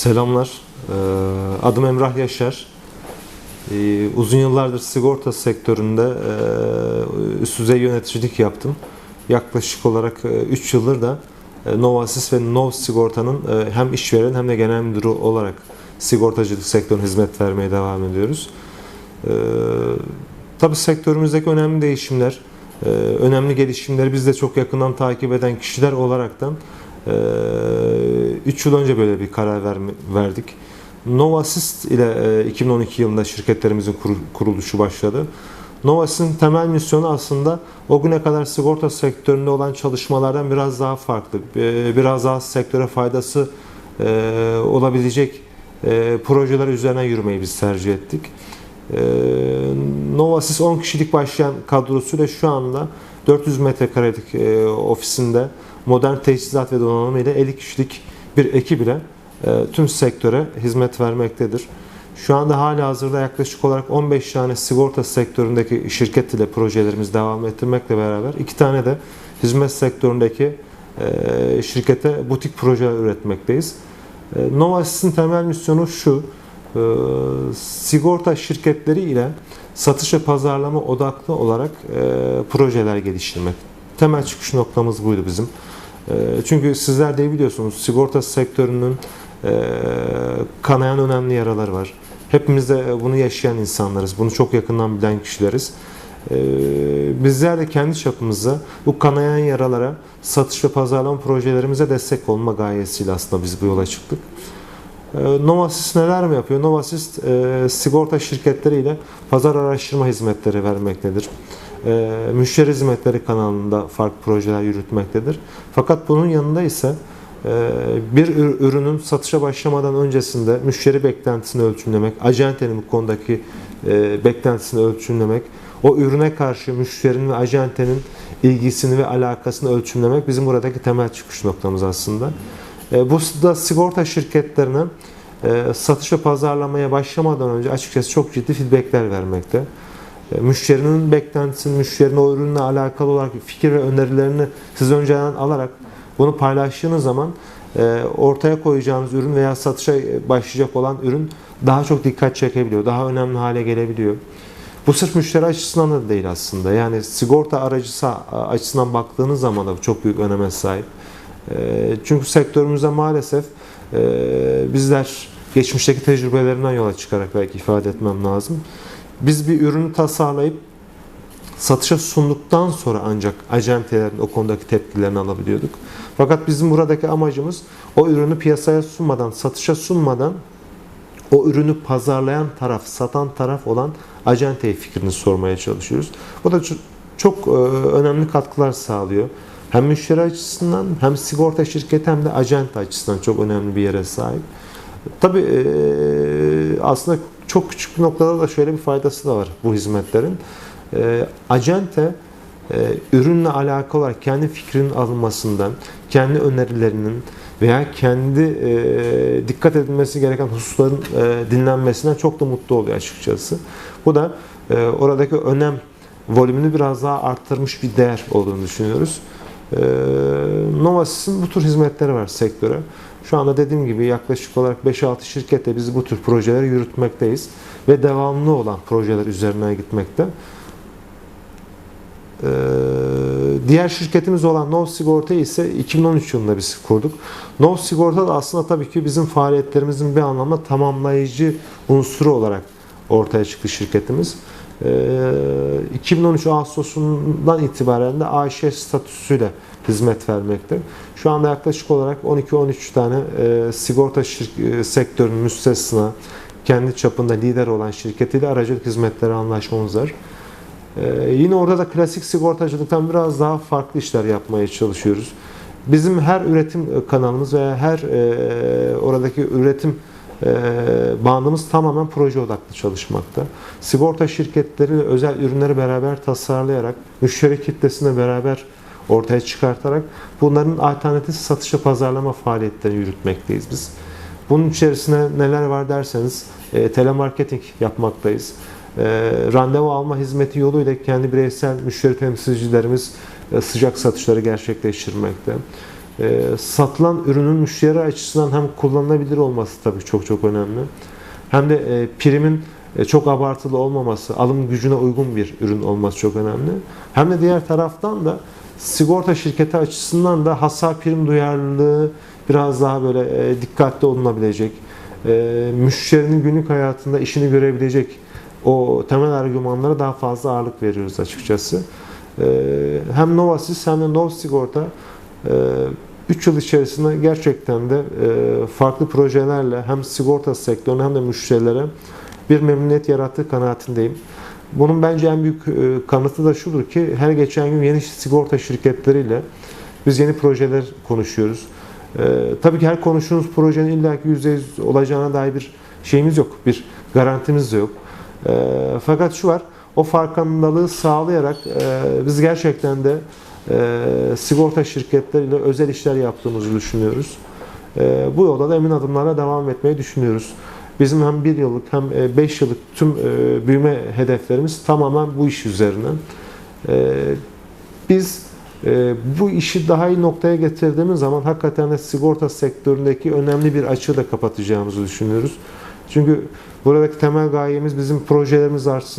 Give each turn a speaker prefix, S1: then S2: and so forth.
S1: Selamlar. Ee, Adım Emrah Yaşar. Ee, Uzun yıllardır sigorta sektöründe e, üst düzey yöneticilik yaptım. Yaklaşık olarak 3 yıldır da e, Novasis ve Nov Sigorta'nın e, hem işveren hem de genel müdürü olarak sigortacılık sektörüne hizmet vermeye devam ediyoruz. Ee, Tabii sektörümüzdeki önemli değişimler, önemli gelişimleri biz de çok yakından takip eden kişiler olaraktan 3 yıl önce böyle bir karar verdik. Novasist ile 2012 yılında şirketlerimizin kuruluşu başladı. Novasist'in temel misyonu aslında o güne kadar sigorta sektöründe olan çalışmalardan biraz daha farklı. Biraz daha sektöre faydası olabilecek projeler üzerine yürümeyi biz tercih ettik. Novasys 10 kişilik başlayan kadrosuyla şu anda 400 metrekarelik ofisinde modern teçhizat ve donanım ile 50 kişilik bir ekip ile e, tüm sektöre hizmet vermektedir. Şu anda hala hazırda yaklaşık olarak 15 tane sigorta sektöründeki şirket ile projelerimizi devam ettirmekle beraber iki tane de hizmet sektöründeki e, şirkete butik projeler üretmekteyiz. E, Novasis'in temel misyonu şu, sigorta şirketleri ile satış ve pazarlama odaklı olarak projeler geliştirmek. Temel çıkış noktamız buydu bizim. Ee, çünkü sizler de biliyorsunuz sigorta sektörünün e, kanayan önemli yaraları var. Hepimiz de bunu yaşayan insanlarız. Bunu çok yakından bilen kişileriz. Ee, bizler de kendi çapımızda bu kanayan yaralara satış ve pazarlama projelerimize destek olma gayesiyle aslında biz bu yola çıktık. Ee, Novasys neler mi yapıyor? Novasys e, sigorta şirketleriyle pazar araştırma hizmetleri vermektedir e, müşteri hizmetleri kanalında farklı projeler yürütmektedir. Fakat bunun yanında ise e, bir ürünün satışa başlamadan öncesinde müşteri beklentisini ölçümlemek, acentenin bu konudaki e, beklentisini ölçümlemek, o ürüne karşı müşterinin ve acentenin ilgisini ve alakasını ölçümlemek bizim buradaki temel çıkış noktamız aslında. E, bu da sigorta şirketlerine satış ve pazarlamaya başlamadan önce açıkçası çok ciddi feedbackler vermekte. E, müşterinin beklentisini, müşterinin o ürünle alakalı olarak fikir ve önerilerini siz önceden alarak bunu paylaştığınız zaman e, ortaya koyacağınız ürün veya satışa başlayacak olan ürün daha çok dikkat çekebiliyor, daha önemli hale gelebiliyor. Bu sırf müşteri açısından da değil aslında. Yani sigorta aracısı açısından baktığınız zaman da çok büyük öneme sahip. E, çünkü sektörümüzde maalesef bizler geçmişteki tecrübelerinden yola çıkarak belki ifade etmem lazım biz bir ürünü tasarlayıp satışa sunduktan sonra ancak acentelerin o konudaki tepkilerini alabiliyorduk. Fakat bizim buradaki amacımız o ürünü piyasaya sunmadan, satışa sunmadan o ürünü pazarlayan taraf, satan taraf olan acenteye fikrini sormaya çalışıyoruz. Bu da çok e, önemli katkılar sağlıyor. Hem müşteri açısından hem sigorta şirketi hem de acente açısından çok önemli bir yere sahip. Tabii e, aslında çok küçük noktada da şöyle bir faydası da var bu hizmetlerin. E, acente e, ürünle alakalı olarak kendi fikrinin alınmasından, kendi önerilerinin veya kendi e, dikkat edilmesi gereken hususların e, dinlenmesinden çok da mutlu oluyor açıkçası. Bu da e, oradaki önem volümünü biraz daha arttırmış bir değer olduğunu düşünüyoruz. E, Novasis'in bu tür hizmetleri var sektöre. Şu anda dediğim gibi yaklaşık olarak 5-6 şirkette biz bu tür projeleri yürütmekteyiz. Ve devamlı olan projeler üzerine gitmekte. Ee, diğer şirketimiz olan Nov Sigorta ise 2013 yılında biz kurduk. Nov Sigorta da aslında tabii ki bizim faaliyetlerimizin bir anlamda tamamlayıcı unsuru olarak ortaya çıktı şirketimiz. 2013 ee, Ağustos'undan itibaren de AŞ statüsüyle hizmet vermekte. Şu anda yaklaşık olarak 12-13 tane e, sigorta e, sektörünün müstesna kendi çapında lider olan şirketiyle aracılık hizmetleri anlaşmamız var. E, yine orada da klasik sigortacılıktan biraz daha farklı işler yapmaya çalışıyoruz. Bizim her üretim kanalımız veya her e, oradaki üretim bandımız tamamen proje odaklı çalışmakta. Sigorta şirketleri özel ürünleri beraber tasarlayarak, müşteri kitlesine beraber ortaya çıkartarak bunların alternatif satışa pazarlama faaliyetlerini yürütmekteyiz biz. Bunun içerisine neler var derseniz e, telemarketing yapmaktayız. E, randevu alma hizmeti yoluyla kendi bireysel müşteri temsilcilerimiz e, sıcak satışları gerçekleştirmekte. E, satılan ürünün müşteri açısından hem kullanılabilir olması tabii çok çok önemli. Hem de e, primin e, çok abartılı olmaması, alım gücüne uygun bir ürün olması çok önemli. Hem de diğer taraftan da sigorta şirketi açısından da hasar prim duyarlılığı biraz daha böyle e, dikkatli olunabilecek, e, müşterinin günlük hayatında işini görebilecek o temel argümanlara daha fazla ağırlık veriyoruz açıkçası. E, hem Novasis hem de Nov Sigorta 3 yıl içerisinde gerçekten de e, farklı projelerle hem sigorta sektörüne hem de müşterilere bir memnuniyet yarattığı kanaatindeyim. Bunun bence en büyük e, kanıtı da şudur ki her geçen gün yeni sigorta şirketleriyle biz yeni projeler konuşuyoruz. E, tabii ki her konuştuğumuz projenin illaki %100 olacağına dair bir şeyimiz yok, bir garantimiz de yok. Fakat şu var, o farkındalığı sağlayarak biz gerçekten de e, sigorta şirketleriyle özel işler yaptığımızı düşünüyoruz. E, bu yolda da emin adımlarla devam etmeyi düşünüyoruz. Bizim hem bir yıllık hem e, beş yıllık tüm e, büyüme hedeflerimiz tamamen bu iş üzerine. E, biz e, bu işi daha iyi noktaya getirdiğimiz zaman hakikaten de sigorta sektöründeki önemli bir açığı da kapatacağımızı düşünüyoruz. Çünkü buradaki temel gayemiz bizim projelerimiz artsın,